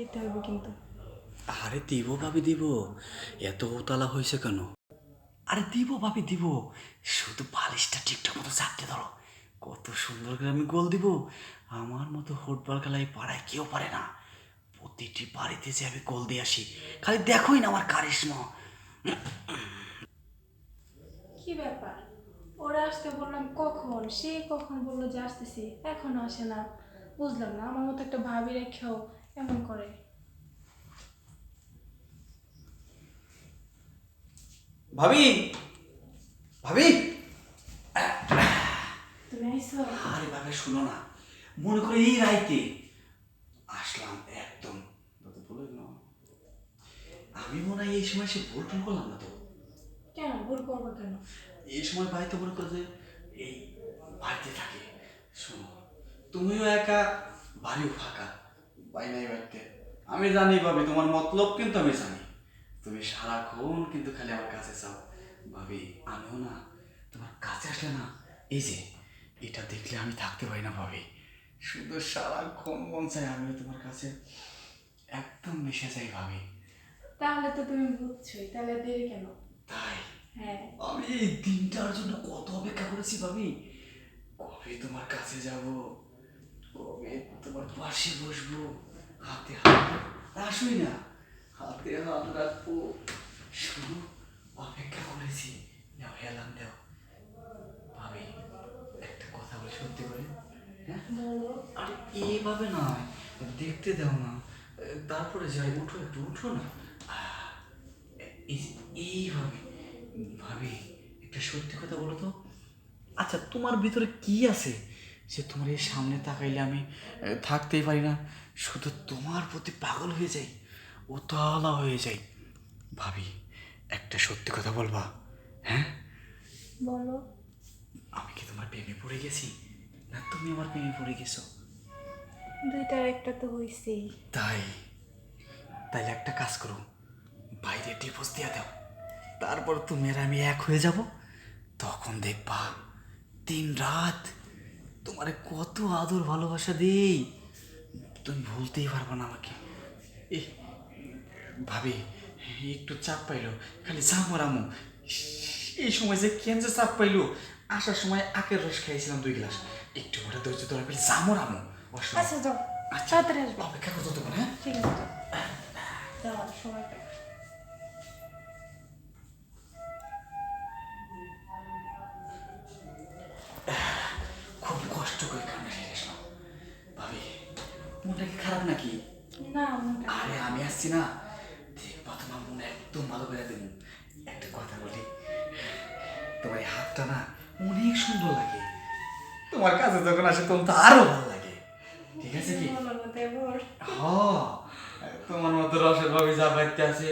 দিতে হবে কিন্তু। আরে দিব ভাবি দিব। এত উতলা হয়েছে কেন? আরে দিব ভাবি দিব। শুধু বালিশটা ঠিকঠাক মতো চাপতে ধরো। কত সুন্দর করে আমি গোল দিব। আমার মতো ফুটবল খেলা এই পাড়ায় কেউ পারে না। প্রতিটি বাড়িতে যে আমি গোল দিয়ে আসি খালি দেখোই না আমার কারিশমা। কি ব্যাপার? ওরা আসতে বললাম কখন? সে কখন বলল যে আসতেছি। এখনও আসে না। বুঝলাম না আমার মতো একটা ভাবি রেখেও এমন করে? ভাবি! ভাবি! তুমি আইসো। আরে ভাবে শুনো না। মনে করে এই রাইতে আসলাম একদম। আমি মনে হয় এই সময় সে ভুল টুল করলাম না তো? কেন? ভুল করব কেন? এই সময় বাড়িতে মনে করে যে এই বাড়িতে থাকে। শোনো তুমিও একা বাড়িও ফাঁকা। বাই নাই বাড়িতে। আমি জানি ভাবি তোমার মতলব কিন্তু আমি জানি। তুমি সারাক্ষণ কিন্তু খালি আমার কাছে চাও। ভাবি আমিও না তোমার কাছে আসলে না এই যে এটা দেখলে আমি থাকতে পারি না ভাবি। শুধু সারাক্ষণ মন চাই আমিও তোমার কাছে একদম মিশে যাই ভাবি। তাহলে তো তুমি বুঝছোই তাহলে দেরি কেন? তাই? হ্যাঁ। আমি এই দিনটার জন্য কত অপেক্ষা করেছি ভাবি। কবে তোমার কাছে যাব? কবে তোমার পাশে বসবো? হাতে হাত আসুই না। হাতে হাত রাখব। শুধু অপেক্ষা করেছি। নাও হেলাম দাও। ভাবি, একটা কথা বলে সত্যি করে হ্যাঁ আরে এইভাবে নয়। দেখতে দাও না। তারপরে যাই, উঠো একটু, উঠো না। এই- এইভাবে। ভাবি, একটা সত্যি কথা বলো তো। আচ্ছা তোমার ভিতরে কি আছে? সে তোমার এই সামনে তাকাইলে আমি থাকতেই পারি না। শুধু তোমার প্রতি পাগল হয়ে যাই উতলা হয়ে যাই। ভাবি একটা সত্যি কথা বলবা হ্যাঁ? বলো। আমি কি তোমার প্রেমে পড়ে গেছি না তুমি আমার প্রেমে পড়ে গেছো? দুইটার একটা তো হইছেই। তাই তাইলে একটা কাজ করো বাইরে ডিভোর্স দিয়ে দাও। তারপর তুমি আর আমি এক হয়ে যাব তখন দেখবা দিন রাত তোমারে কত আদর ভালোবাসা দেই। তুমি ভুলতেই পারব না আমাকে। এ ভাবি একটু চাপ পাইলো। খালি জামর আমু। এই সময় যে কেন যে চাপ পাইলো আসার সময় আখের রস খাইছিলাম দুই গ্লাস। একটু ওটা ধৈর্য ধরে পেলে জামর আমু। আচ্ছা যাও। আচ্ছা অপেক্ষা করতো তোমার হ্যাঁ? ঠিক আছে খারাপ নাকি না আরে আমি আসছি না দেখবা তোমার মনে একদম ভালো করে দেব একটা কথা বলি তোমার এই হাতটা না অনেক সুন্দর লাগে তোমার কাছে যখন আসে তখন তো আরও ভালো লাগে ঠিক আছে কি হ তোমার মতো রসের ভাবে যা বাড়তে আছে